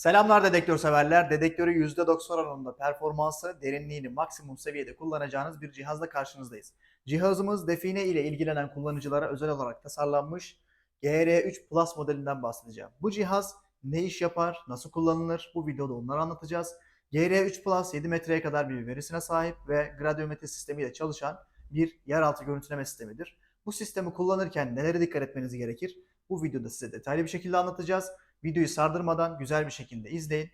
Selamlar dedektör severler. Dedektörü %90 oranında performansı, derinliğini maksimum seviyede kullanacağınız bir cihazla karşınızdayız. Cihazımız define ile ilgilenen kullanıcılara özel olarak tasarlanmış GR3 Plus modelinden bahsedeceğim. Bu cihaz ne iş yapar, nasıl kullanılır bu videoda onları anlatacağız. GR3 Plus 7 metreye kadar bir verisine sahip ve gradyometre sistemiyle çalışan bir yeraltı görüntüleme sistemidir. Bu sistemi kullanırken nelere dikkat etmeniz gerekir? Bu videoda size detaylı bir şekilde anlatacağız. Videoyu sardırmadan güzel bir şekilde izleyin.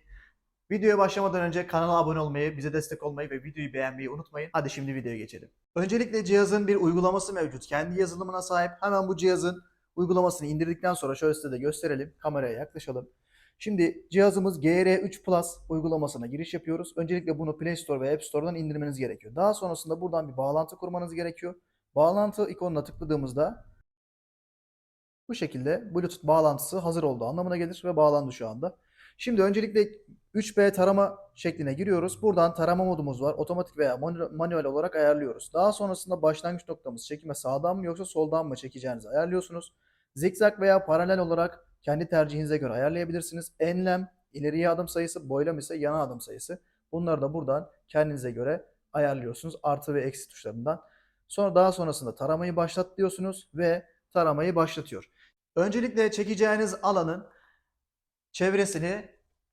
Videoya başlamadan önce kanala abone olmayı, bize destek olmayı ve videoyu beğenmeyi unutmayın. Hadi şimdi videoya geçelim. Öncelikle cihazın bir uygulaması mevcut. Kendi yazılımına sahip. Hemen bu cihazın uygulamasını indirdikten sonra şöyle size de gösterelim. Kameraya yaklaşalım. Şimdi cihazımız GR3 Plus uygulamasına giriş yapıyoruz. Öncelikle bunu Play Store ve App Store'dan indirmeniz gerekiyor. Daha sonrasında buradan bir bağlantı kurmanız gerekiyor. Bağlantı ikonuna tıkladığımızda bu şekilde Bluetooth bağlantısı hazır olduğu anlamına gelir ve bağlandı şu anda. Şimdi öncelikle 3B tarama şekline giriyoruz. Buradan tarama modumuz var. Otomatik veya manu- manuel olarak ayarlıyoruz. Daha sonrasında başlangıç noktamız çekime sağdan mı yoksa soldan mı çekeceğinizi ayarlıyorsunuz. Zikzak veya paralel olarak kendi tercihinize göre ayarlayabilirsiniz. Enlem, ileriye adım sayısı, boylam ise yana adım sayısı. Bunları da buradan kendinize göre ayarlıyorsunuz. Artı ve eksi tuşlarından. Sonra daha sonrasında taramayı başlat diyorsunuz ve taramayı başlatıyor. Öncelikle çekeceğiniz alanın çevresini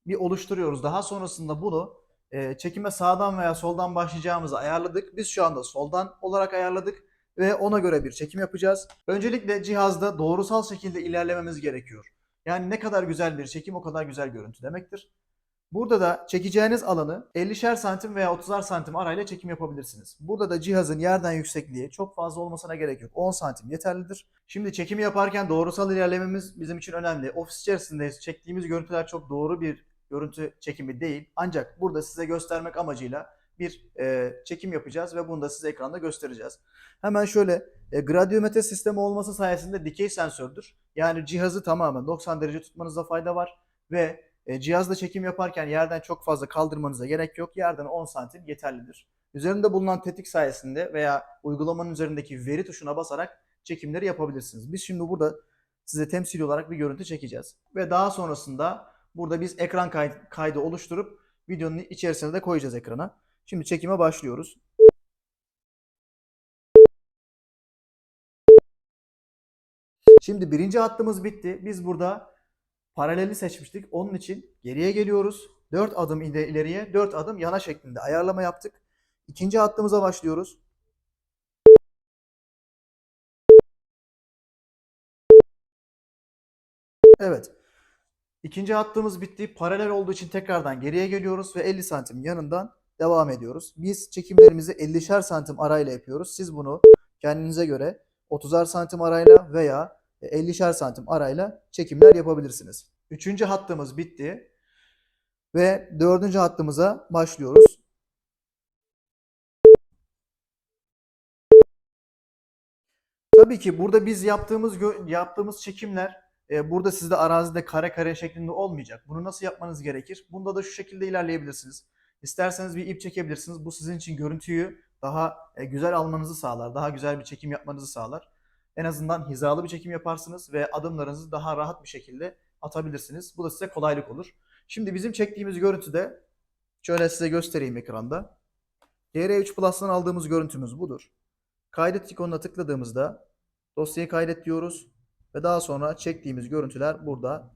bir oluşturuyoruz. Daha sonrasında bunu e, çekime sağdan veya soldan başlayacağımızı ayarladık. Biz şu anda soldan olarak ayarladık ve ona göre bir çekim yapacağız. Öncelikle cihazda doğrusal şekilde ilerlememiz gerekiyor. Yani ne kadar güzel bir çekim o kadar güzel görüntü demektir. Burada da çekeceğiniz alanı 50'şer santim veya 30'ar santim arayla çekim yapabilirsiniz. Burada da cihazın yerden yüksekliği çok fazla olmasına gerek yok. 10 santim yeterlidir. Şimdi çekimi yaparken doğrusal ilerlememiz bizim için önemli. Ofis içerisindeyiz. Çektiğimiz görüntüler çok doğru bir görüntü çekimi değil. Ancak burada size göstermek amacıyla bir e, çekim yapacağız ve bunu da size ekranda göstereceğiz. Hemen şöyle e, gradyometre sistemi olması sayesinde dikey sensördür. Yani cihazı tamamen 90 derece tutmanızda fayda var ve e, cihazla çekim yaparken yerden çok fazla kaldırmanıza gerek yok. Yerden 10 santim yeterlidir. Üzerinde bulunan tetik sayesinde veya uygulamanın üzerindeki veri tuşuna basarak çekimleri yapabilirsiniz. Biz şimdi burada size temsili olarak bir görüntü çekeceğiz. Ve daha sonrasında burada biz ekran kay- kaydı oluşturup videonun içerisine de koyacağız ekrana. Şimdi çekime başlıyoruz. Şimdi birinci hattımız bitti. Biz burada paraleli seçmiştik. Onun için geriye geliyoruz. 4 adım ileri- ileriye, 4 adım yana şeklinde ayarlama yaptık. İkinci hattımıza başlıyoruz. Evet. İkinci hattımız bitti. Paralel olduğu için tekrardan geriye geliyoruz ve 50 santim yanından devam ediyoruz. Biz çekimlerimizi 50'şer santim arayla yapıyoruz. Siz bunu kendinize göre 30'ar santim arayla veya 50'şer santim arayla çekimler yapabilirsiniz. Üçüncü hattımız bitti. Ve dördüncü hattımıza başlıyoruz. Tabii ki burada biz yaptığımız yaptığımız çekimler e, burada sizde arazide kare kare şeklinde olmayacak. Bunu nasıl yapmanız gerekir? Bunda da şu şekilde ilerleyebilirsiniz. İsterseniz bir ip çekebilirsiniz. Bu sizin için görüntüyü daha e, güzel almanızı sağlar. Daha güzel bir çekim yapmanızı sağlar. En azından hizalı bir çekim yaparsınız ve adımlarınızı daha rahat bir şekilde atabilirsiniz. Bu da size kolaylık olur. Şimdi bizim çektiğimiz görüntüde şöyle size göstereyim ekranda. GR3 Plus'tan aldığımız görüntümüz budur. Kaydet ikonuna tıkladığımızda dosyayı kaydet diyoruz ve daha sonra çektiğimiz görüntüler burada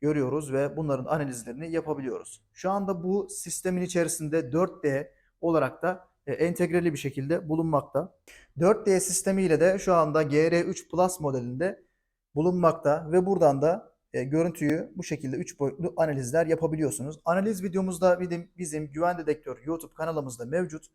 görüyoruz ve bunların analizlerini yapabiliyoruz. Şu anda bu sistemin içerisinde 4D olarak da e, entegreli bir şekilde bulunmakta. 4D sistemiyle de şu anda GR3 Plus modelinde bulunmakta ve buradan da e, görüntüyü bu şekilde 3 boyutlu analizler yapabiliyorsunuz. Analiz videomuzda bizim, bizim Güven Dedektör YouTube kanalımızda mevcut.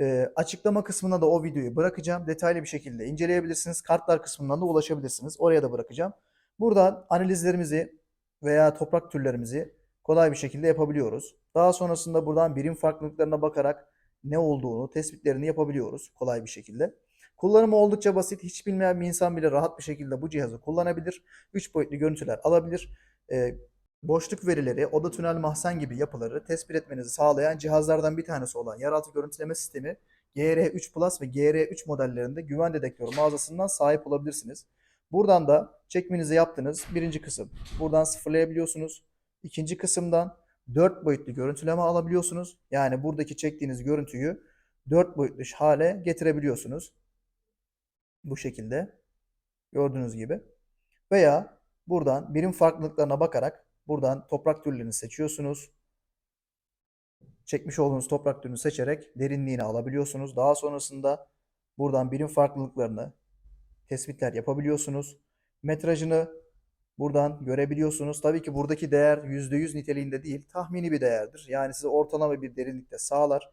E, açıklama kısmına da o videoyu bırakacağım. Detaylı bir şekilde inceleyebilirsiniz. Kartlar kısmından da ulaşabilirsiniz. Oraya da bırakacağım. Buradan analizlerimizi veya toprak türlerimizi kolay bir şekilde yapabiliyoruz. Daha sonrasında buradan birim farklılıklarına bakarak ne olduğunu tespitlerini yapabiliyoruz kolay bir şekilde. Kullanımı oldukça basit. Hiç bilmeyen bir insan bile rahat bir şekilde bu cihazı kullanabilir. 3 boyutlu görüntüler alabilir. Ee, boşluk verileri, oda tünel mahzen gibi yapıları tespit etmenizi sağlayan cihazlardan bir tanesi olan yeraltı görüntüleme sistemi GR3 Plus ve GR3 modellerinde güven dedektörü mağazasından sahip olabilirsiniz. Buradan da çekmenizi yaptınız. Birinci kısım. Buradan sıfırlayabiliyorsunuz. İkinci kısımdan 4 boyutlu görüntüleme alabiliyorsunuz. Yani buradaki çektiğiniz görüntüyü 4 boyutlu hale getirebiliyorsunuz. Bu şekilde. Gördüğünüz gibi. Veya buradan birim farklılıklarına bakarak buradan toprak türlerini seçiyorsunuz. Çekmiş olduğunuz toprak türünü seçerek derinliğini alabiliyorsunuz. Daha sonrasında buradan birim farklılıklarını tespitler yapabiliyorsunuz. Metrajını buradan görebiliyorsunuz. Tabii ki buradaki değer %100 niteliğinde değil, tahmini bir değerdir. Yani size ortalama bir derinlikte sağlar.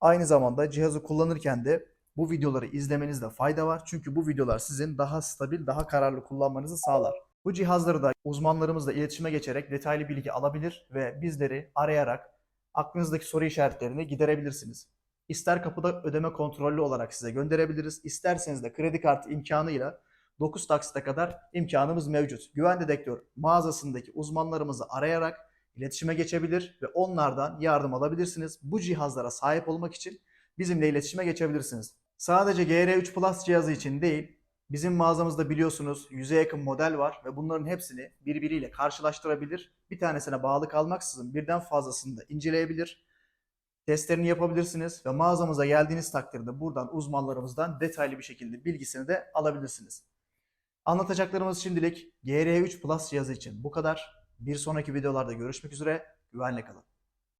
Aynı zamanda cihazı kullanırken de bu videoları izlemenizde fayda var. Çünkü bu videolar sizin daha stabil, daha kararlı kullanmanızı sağlar. Bu cihazları da uzmanlarımızla iletişime geçerek detaylı bilgi alabilir ve bizleri arayarak aklınızdaki soru işaretlerini giderebilirsiniz. İster kapıda ödeme kontrollü olarak size gönderebiliriz. İsterseniz de kredi kartı imkanıyla 9 taksite kadar imkanımız mevcut. Güven Dedektör mağazasındaki uzmanlarımızı arayarak iletişime geçebilir ve onlardan yardım alabilirsiniz. Bu cihazlara sahip olmak için bizimle iletişime geçebilirsiniz. Sadece GR3 Plus cihazı için değil, bizim mağazamızda biliyorsunuz yüze yakın model var ve bunların hepsini birbiriyle karşılaştırabilir. Bir tanesine bağlı kalmaksızın birden fazlasını da inceleyebilir. Testlerini yapabilirsiniz ve mağazamıza geldiğiniz takdirde buradan uzmanlarımızdan detaylı bir şekilde bilgisini de alabilirsiniz. Anlatacaklarımız şimdilik GR3 Plus cihazı için bu kadar. Bir sonraki videolarda görüşmek üzere. Güvenle kalın.